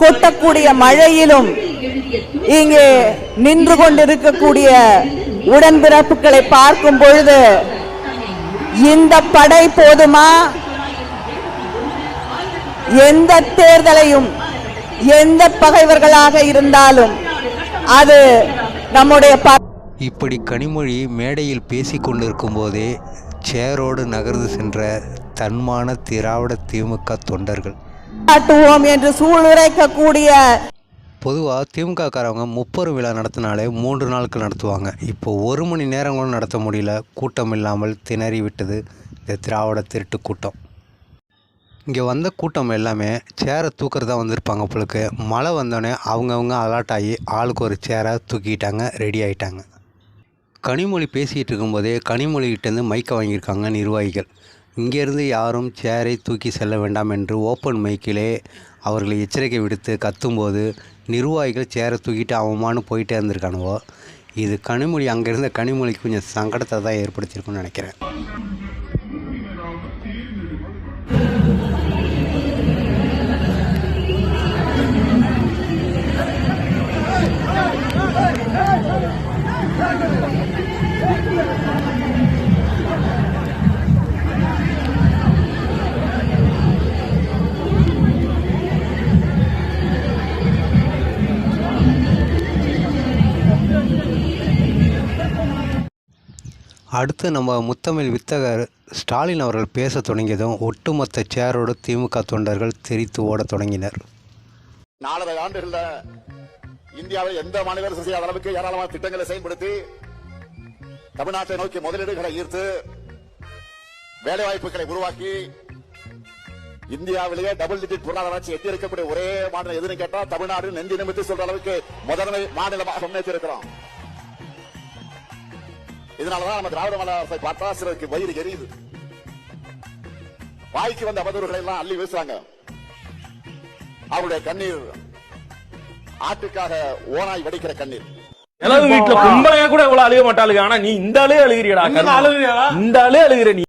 கொட்டக்கூடிய மழையிலும் இங்கே நின்று கொண்டிருக்கக்கூடிய உடன்பிறப்புகளை பார்க்கும் பொழுது இந்த படை போதுமா? எந்த தேர்தலையும் எந்த பகைவர்களாக இருந்தாலும் அது நம்முடைய இப்படி கனிமொழி மேடையில் பேசிக்கொண்டிருக்கும் போதே சேரோடு நகர்ந்து சென்ற தன்மான திராவிட திமுக தொண்டர்கள் காட்டுவோம் என்று சூளுரைக்கக்கூடிய பொதுவாக திமுககாரவங்க முப்பெரும் விழா நடத்தினாலே மூன்று நாட்கள் நடத்துவாங்க. இப்போ ஒரு மணி நேரம் கூட நடத்த முடியல. கூட்டம் இல்லாமல் திணறி விட்டது இந்த திராவிட திருட்டு கூட்டம். இங்கே வந்த கூட்டம் எல்லாமே சேரை தூக்கிறதா வந்திருப்பாங்க போலுக்கு மழை வந்தோடனே அவங்கவுங்க அலர்ட் ஆகி ஆளுக்கு ஒரு சேரை தூக்கிட்டாங்க ரெடி ஆகிட்டாங்க கனிமொழி பேசிகிட்டு இருக்கும்போதே கனிமொழிகிட்டேருந்து மைக்கை வாங்கியிருக்காங்க நிர்வாகிகள். இங்கேருந்து யாரும் சேரை தூக்கி செல்ல வேண்டாம் என்று ஓப்பன் மைக்கிலே அவர்களை எச்சரிக்கை விடுத்து கத்தும்போது நிர்வாகிகள் சேரை தூக்கிட்டு அவமானு போயிட்டே இருந்திருக்கானுவோ. இது கனிமொழி அங்கே இருந்த கனிமொழிக்கு கொஞ்சம் சங்கடத்தை தான் ஏற்படுத்தியிருக்குன்னு நினைக்கிறேன். அடுத்து நம்ம முத்தமிழ் வித்தகர் ஸ்டாலின் அவர்கள் பேச தொடங்கியதும் ஒட்டுமொத்த சேரோடு திமுக தொண்டர்கள் தெரித்து ஓடத் தொடங்கினர். நாலரை ஆண்டுகள்ல இந்தியாவில் எந்த மாநில அரசு செய்யாத அளவுக்கு ஏராளமான திட்டங்களை செயல்படுத்தி தமிழ்நாட்டை நோக்கி முதலீடுகளை ஈர்த்து வேலைவாய்ப்புகளை உருவாக்கி இந்தியாவிலேயே டபுள் டிஜிட் பொருளாதார வளர்ச்சி எட்டி இருக்கக்கூடிய ஒரே மாநிலம் எதுன்னு கேட்டா தமிழ்நாடு நெஞ்சு நிமித்து சொல்ற அளவுக்கு முதன்மை மாநிலமாக முன்னேற்றி இருக்கிறோம். இதனாலதான் நம்ம திராவிட மாநில அரசை பார்த்தா சிலருக்கு வயிறு எரியுது. வாய்க்கு வந்த அவதூறுகளை எல்லாம் அள்ளி வீசுறாங்க. அவருடைய கண்ணீர் ஆட்டுக்காக ஓனாய் வெடிக்கிற கண்ணீர். வீட்டுல பொம்பளையா கூட இவ்வளவு அழுக மாட்டாளுங்க. ஆனா நீ இந்த ஆளே அழுகிறியடா கருமம். இந்த ஆளே அழுகிற நீ.